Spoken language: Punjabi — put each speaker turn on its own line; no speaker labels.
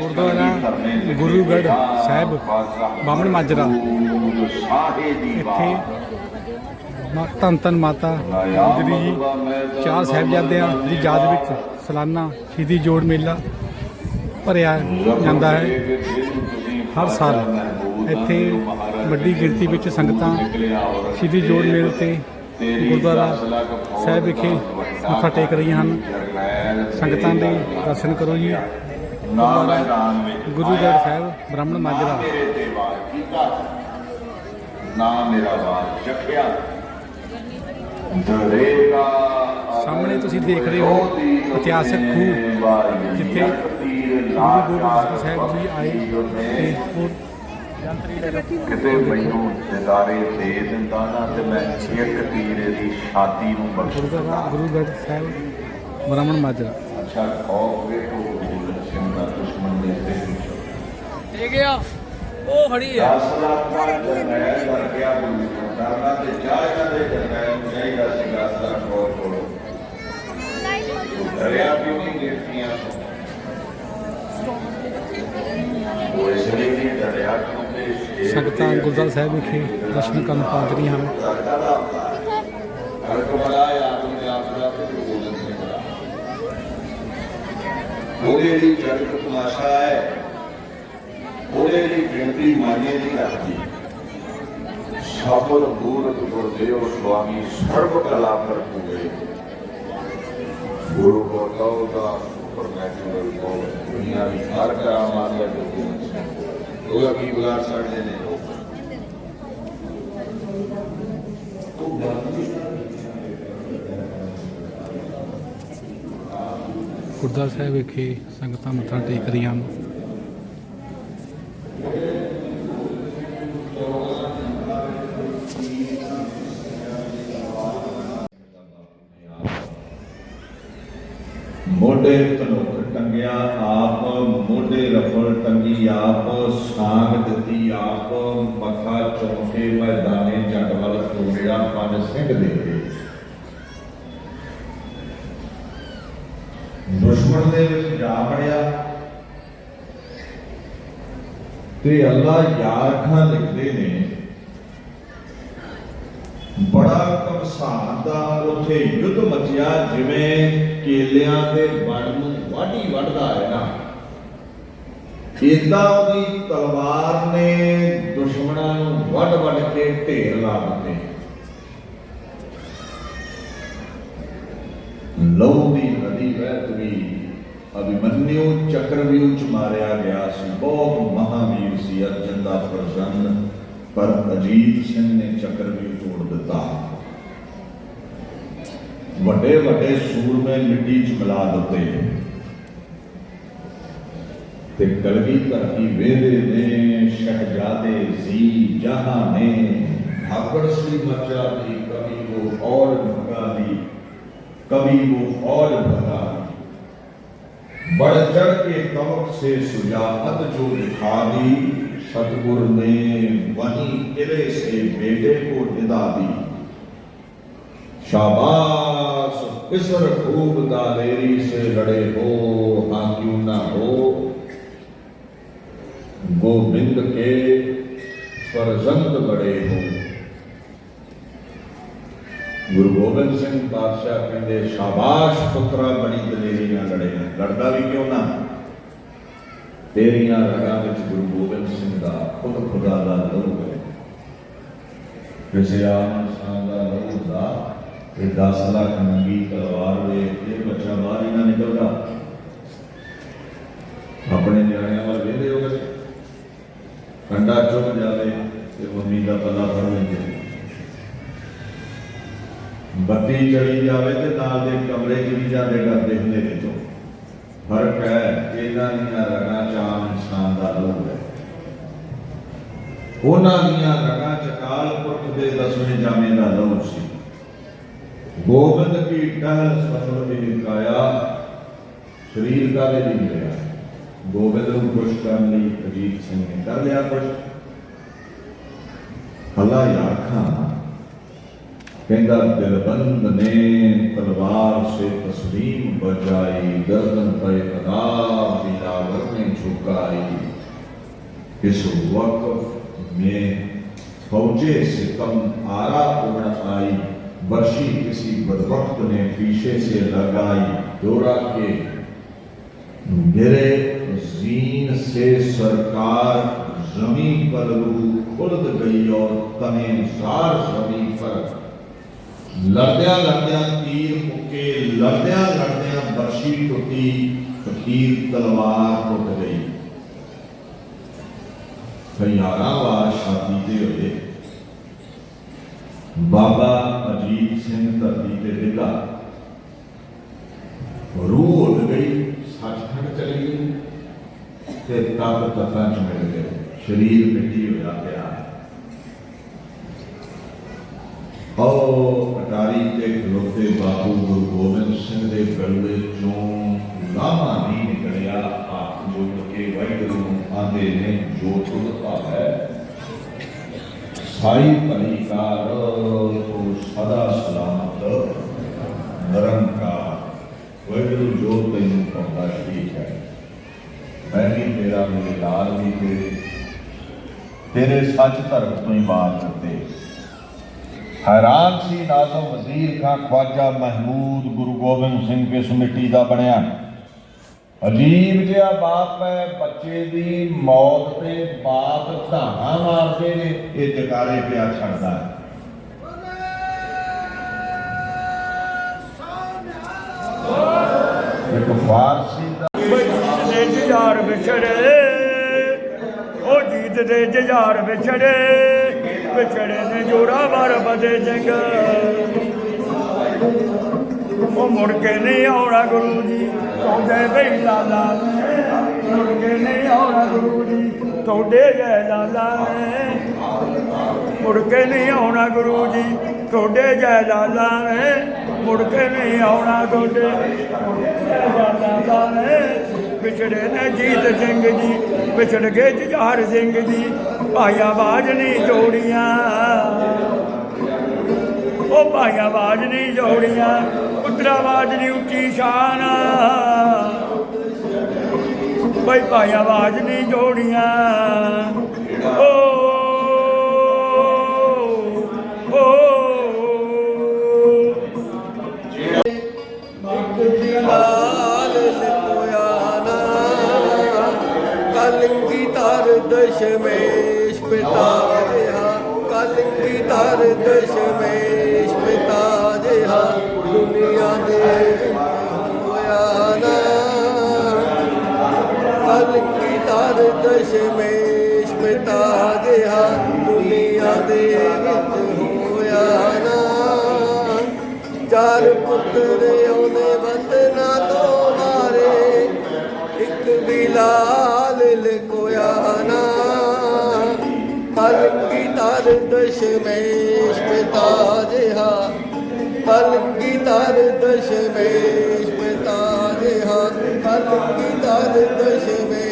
ਗੁਰਦੁਆਰਾ ਗੁਰੂਗੜ੍ਹ ਸਾਹਿਬ ਬਾਹਮਣ ਮਾਜਰਾ। ਇੱਥੇ ਧੰਨ ਧੰਨ ਮਾਤਾ ਗੁਜਰੀ ਜੀ ਚਾਰ ਸਾਹਿਬਜ਼ਾਦਿਆਂ ਦੀ ਯਾਦ ਵਿੱਚ ਸਾਲਾਨਾ ਸ਼ਹੀਦੀ ਜੋੜ ਮੇਲਾ ਭਰਿਆ ਜਾਂਦਾ ਹੈ। ਹਰ ਸਾਲ ਇੱਥੇ ਵੱਡੀ ਗਿਣਤੀ ਵਿੱਚ ਸੰਗਤਾਂ ਸ਼ਹੀਦੀ ਜੋੜ ਮੇਲੇ ਤੇ ਗੁਰਦੁਆਰਾ ਸਾਹਿਬ ਵਿਖੇ ਮੱਥਾ ਟੇਕ ਰਹੀਆਂ ਹਨ। ਸੰਗਤਾਂ ਦੇ ਦਰਸ਼ਨ ਕਰੋ ਜੀ। ਗੁਰਦੁਆਰਾ ਗੁਰੂਗੜ੍ਹ ਸਾਹਿਬ ਬ੍ਰਾਹਮਣ ਮਾਜਰਾ
ਨਾ ਮੇਰਾ ਵਾਰ ਚੱਕਿਆ ਦਰੇਗਾ
ਸਾਹਮਣੇ ਤੁਸੀਂ ਦੇਖ ਰਹੇ ਹੋ ਇਤਿਹਾਸਕ ਖੂਹ ਜਿੱਥੇ ਗੁਰੂ ਸਿੰਘ ਸਾਹਿਬ ਜੀ ਆਏ ਤੇ ਉਹ
ਕਿਤੇ ਮੈਨੂੰ ਦਿਦਾਰੇ ਦੇ ਦਿੰਦਾ ਨਾ ਤੇ ਮੈਂ ਇੱਕ ਤੀਰੇ ਦੀ ਛਾਤੀ ਨੂੰ ਬਖਸ਼
ਗੁਰਦੁਆਰਾ ਗੁਰੂਗੜ੍ਹ ਸਾਹਿਬ ਬ੍ਰਾਹਮਣ ਮਾਜਰਾ
ਅੱਛਾ ਖੌਫ ਵੇਖੋ ਸੀ ਦਸ ਲੱਖ ਹੋਰ ਕੋਲੋਂ। ਦਰਿਆ ਕਿਉਂ ਨਹੀਂ ਦੇਖੀਆਂ ਉਹ ਇਸ ਲਈ ਨਹੀਂ ਡਰਿਆ ਕਿਉਂਕਿ ਸ਼ੇਰ
ਸੰਗਤਾਂ
ਦੀ
ਗੁਰਦੁਆਰਾ ਸਾਹਿਬ ਵਿਖੇ ਦਰਸ਼ਨ ਕਰਨ ਪਹੁੰਚ ਰਹੀਆਂ ਹਨ।
ਹਰ ਕੋ ਬੁਲਾਇਆ ਆਪਣੇ ਆਪ ਦਾ ਗੋਬਿੰਦ ਸਿੰਘ ਦਾ ਉਹਦੇ ਲਈ ਜਗਤ ਤਮਾਸ਼ਾ ਹੈ। ਉਹਦੇ ਲਈ ਗਿਣਤੀ ਮਾਨੇ ਨਹੀਂ ਰੱਖਦੀ ਸਫਲ ਮੂਰਤ ਗੁਰਦੇਵ ਸੁਆਮੀ ਸਰਬ ਕਲਾ ਪਰ ਗੁਰੂ ਕੋ ਦਾ ਪਰਮੇਸ਼ਵਰ ਕੋ ਦੁਨੀਆ ਦੀ ਹਰ ਕਰਾਮਾਤ ਦਾ ਗੁਰੂ ਉਹਦਾ ਕੀ ਵਿਗਾੜ ਸਕਦੇ ਨੇ। ਲੋਕ
ਗੁਰਦੁਆਰਾ ਸਾਹਿਬ ਵਿਖੇ ਸੰਗਤਾਂ ਮੱਥਾ ਟੇਕ ਰਹੀਆਂ ਹਨ।
ਮੋਢੇ ਧਨੁਖ ਟੰਗਿਆ ਆਪ, ਮੋਢੇ ਰਫਲ ਟੰਗੀ ਆਪ, ਸਾਂਗ ਦਿੱਤੀ ਆਪ, ਮੱਥਾ ਚੌਂਕੇ ਮੈਦਾਨੇ ਜੱਟ ਵੱਲ ਤੋੜਿਆ ਪੰਜ ਸਿੰਘ ਦੇ ਦੁਸ਼ਮਣ ਦੇ ਵਿੱਚ ਜਾ ਵੜਿਆ ਤੇ ਅੱਲਾ ਯਾਰ ਖਾਂ ਲਿਖਦੇ ਨੇ ਬੜਾ ਕਮਸਾਨ ਦਾ ਉੱਥੇ ਯੁੱਧ ਮਚਿਆ, ਜਿਵੇਂ ਕੇਲਿਆਂ ਦੇ ਵਣ ਨੂੰ ਵਾਢੀ ਵੱਢਦਾ ਹੈ ਨਾ। ਇਦਾਂ ਉਹਦੀ ਤਲਵਾਰ ਨੇ ਦੁਸ਼ਮਣਾਂ ਨੂੰ ਵੱਢ ਵੱਢ ਕੇ ਢੇਰ ਲਾ ਦਿੱਤੇ। ਲਹੂ ਦੀ ਨਦੀ ਵਹਿਤ ਗਈ ਅਭਿਮਨਿਉ ਚੱਕਰਵਿਊ ਚ ਮਾਰਿਆ ਗਿਆ ਸੀ। ਬਹੁਤ ਮਹਾਵੀਰ ਸੀ ਅਰਜਨ ਦਾ ਪ੍ਰਸੰਨ پر اجیت سنگھ نے چکر بھی توڑ دیتا۔ وڈے وڈے سور میں مٹی چملا دیتے۔ تے کلگی ترکی ویرے نے شہزادے زی جہاں نے بھاگڑ سی مچا دی کبھی وہ اور بھگا دی۔ کبھی وہ اور بھگا دی۔ بڑھ چڑھ کے کمک سے سجاعت جو دکھا دی۔ ستگر نے وہیں ارے سے بیٹے کو ندا دی شاباش پسر خوب دالیری سے لڑے ہو ہاں کیوں نہ ہو گوبند کے فرزند بڑے ہو گرو گوبند سنگھ بادشاہ کہتے شاباش پترا بڑی دلیری نہ لڑے ہیں لڑتا بھی کیوں نہ ਤੇਰੀਆਂ ਰਗਾਂ ਵਿੱਚ ਗੁਰੂ ਗੋਬਿੰਦ ਸਿੰਘ ਦਾ ਖੁਦ ਖੁਦਾ ਦਾ ਲਹੂ ਹੈ। ਕਿਸੇ ਆਮ ਇਨਸਾਨ ਦਾ ਲਹੂ ਦਾ ਤੇ 10 ਲੱਖ ਨੰਗੀ ਤਲਵਾਰ ਵੇਖ ਕੇ ਬੱਚਾ ਬਾਹਰ ਹੀ ਨਾ ਨਿਕਲਦਾ। ਆਪਣੇ ਨਿਆਣਿਆਂ ਵੱਲ ਵੇਖਦੇ ਹੋ ਕਦੇ ਕੰਡਾ ਚੁੱਕ ਜਾਵੇ ਤੇ ਮੰਮੀ ਦਾ ਪੱਲਾ ਫੜ ਲੈਂਦੇ ਬੱਤੀ ਚੜੀ ਜਾਵੇ ਤੇ ਨਾਲ ਦੇ ਕਮਰੇ 'ਚ ਵੀ ਜਾਂਦੇ ਡਰਦੇ ਹੁੰਦੇ ਨੇ ਤੋਂ ਫ਼ਰਕ ਹੈ, ਇਹਨਾਂ ਦੀਆਂ ਰਗਾਂ 'ਚ ਇਨਸਾਨ ਦਾ ਲਹੂ ਹੈ। ਉਹਨਾਂ ਦੀਆਂ ਰਗਾਂ 'ਚ ਪੁਰਖ ਦੇ ਦਸਵੇਂ ਜਾਮੇ ਦਾ ਲਹੂ ਸੀ। ਗੋਬਿੰਦ ਕੀ ਟਹਿਲ ਸਫਲ ਦੀ ਕਾਇਆ, ਸਰੀਰ ਦਾ ਦੇ ਨਹੀਂ ਲਿਆ ਗੋਬਿੰਦ ਨੂੰ ਖੁਸ਼ ਕਰਨ ਲਈ ਅਜੀਤ ਸਿੰਘ ਨੇ ਕਰ ਲਿਆ ਖੁਸ਼ ਅੱਲਾ ਯਾਰ ਖਾਂ। کہندا دل بند نے تلوار سے تسلیم بجائی گردن ਪੈ ادا ਦਿਲਾਵਰ نے جھکائی اس وقف میں فوجے کم آرا اڑ آئی برشی کسی بدبخت نے پیشے سے لگائی دورا کے میرے زین سے سرکار زمین پر روح خرد گئی اور تنے زار زمین پر ਲੜਦਿਆਂ ਲੜਦਿਆਂ ਤੀਰ ਮੁੱਕੇ, ਲੜਦਿਆਂ ਲੜਦਿਆਂ ਬਰਸ਼ੀ ਟੁੱਟੀ, ਫਕੀਰ ਤਲਵਾਰ ਟੁੱਟ ਗਈ। ਹਜ਼ਾਰਾਂ ਵਾਰ ਸ਼ਾਦੀ ਤੇ ਹੋਏ। ਬਾਬਾ ਅਜੀਤ ਸਿੰਘ ਧਰਤੀ ਤੇ ਡਿੱਗਾ। ਰੂਹ ਉੱਡ ਗਈ, ਸੱਚਖੰਡ ਚਲੀ ਗਈ ਤੇ ਤਤ ਤਤਾਂ ਚ ਮਿਲ ਗਏ। ਸਰੀਰ ਮਿੱਟੀ ਹੋਇਆ ਪਿਆ। ਉਹ ਅਟਾਰੀ ਤੇ ਖਲੋਤੇ ਬਾਬੂ ਗੁਰੂ ਗੋਬਿੰਦ ਸਿੰਘ ਦੇ ਗਲਵੇ ਚੋਂ ਲਾਮਾ ਨਹੀਂ ਨਿਕਲਿਆ ਆਪ ਜੋੜ ਕੇ ਵਾਹਿਗੁਰੂ ਨੂੰ ਆਂਦੇ ਨੇ, ਜੋ ਤੁਲਤਾ ਹੈ ਸਾਈ ਭਲੀ ਕਾਰ ਤੋ ਸਦਾ ਸਲਾਮਤ, ਨਿਰੰਕਾਰ। ਵਾਹਿਗੁਰੂ ਜੋ ਤੈਨੂੰ ਪਾਉਂਦਾ ਠੀਕ ਹੈ। ਮੈਂ ਵੀ ਤੇਰਾ ਮੇਰੇ ਲਾਲ ਵੀ ਤੇਰੇ ਤੇਰੇ ਸੱਚ ਧਰਮ ਤੋਂ ਹੀ ਬਾਤ ਕਰਤੇ हैरान सी नाजम वजीर का ख्वाजा महमूद गुरु गोबिंद ਸਿੰਘ ਕਿਸ ਮਿੱਟੀ ਦਾ ਬਣਿਆ ਅਜੀਬ ਜਿਹਾ ਬਾਪ ਹੈ ਬੱਚੇ ਦੀ ਮੌਤ ਤੇ ਬਾਪ ਧਾਣਾ ਮਾਰਦੇ ਨੇ ਇਹ ਜਕਾਰੇ ਪਿਆ ਛੱਡਦਾ ਹੈ ਇੱਕ ਫਾਰਸੀ ਦਾ
ਦੇ ਜੁਝਾਰ ਵਿਛੜੇ ਉਹ ਜੀਤ ਦੇ ਜੁਝਾਰ ਵਿਛੜੇ ਵਿਛੜੇ ਨੇ ਜੋੜਾ ਵਰ ਬਦੇ ਜੰਗ। ਉਹ ਮੁੜ ਕੇ ਨਹੀਂ ਆਉਣਾ ਗੁਰੂ ਜੀ, ਤੁਹਾਡੇ ਬਈ ਲਾਲਾ। ਮੁੜ ਕੇ ਨਹੀਂ ਆਉਣਾ ਗੁਰੂ ਜੀ, ਤੁਹਾਡੇ ਜੈ ਲਾਲਾ ਮੁੜ ਕੇ ਨਹੀਂ ਆਉਣਾ ਗੁਰੂ ਜੀ, ਤੁਹਾਡੇ ਜੈ ਲਾਲਾ ਨੇ। ਮੁੜ ਕੇ ਨਹੀਂ ਆਉਣਾ ਤੁਹਾਡੇ ਜੈ ਲਾਲਾ ਨੇ। ਵਿਛੜੇ ਨੇ ਜੀਤ ਸਿੰਘ ਜੀ ਵਿਛੜ ਗਏ ਜੁਝਾਰ ਸਿੰਘ ਜੀ। ਭਾਈ ਆਵਾਜ਼ ਨਹੀਂ ਜੋੜੀਆਂ। ਉਹ ਭਾਈ ਆਵਾਜ਼ ਨਹੀਂ ਜੋੜੀਆਂ, ਪੁੱਤਰ ਆਵਾਜ਼ ਨਹੀਂ ਉੱਚੀ ਸ਼ਾਨ। ਭਾਈ ਭਾਈ ਆਵਾਜ਼ ਨਹੀਂ ਜੋੜੀਆਂ। ਓ ਓ।
ਲਾਲ ਲਿਖੋਇਆ ਕਲੰਗੀ ਤਰ ਦਸ਼ਮੇਸ਼ ਪਿਤਾ ਜਿਹਾ ਕਲੰਗੀ ਤਰ ਦਸ਼ਮੇਸ਼ ਪਿਤਾ ਜਿਹਾ, ਦੁਨੀਆ ਦੇ ਹੋਇਆ ਨਾ। ਕਲੰਗੀ ਤਰ ਦਸ਼ਮੇਸ਼ ਪਿਤਾ ਜਿਹਾ, ਦੁਨੀਆ ਦੇ ਵਿੱਚ ਹੋਇਆ ਨਾ। ਚਾਰ ਪੁੱਤਰ ਉਹਨੇ ਬੰਦਨਾ ਤੋਂ ਮਾਰੇ, ਇੱਕ ਬਿਲਾਲ ਲਕੋਇਆ ਨਾ। ਕਲੰਗੀ ਤਰ ਦਸ਼ਮੇਸ਼ ਪਿਤਾ ਜਿਹਾ। ਕਲੰਗੀ ਤਰ ਦਸ਼ਮੇਸ਼ ਪਿਤਾ ਜਿਹਾ। ਕਲੰਗੀ ਤਰ ਦਸ਼ਮੇਸ਼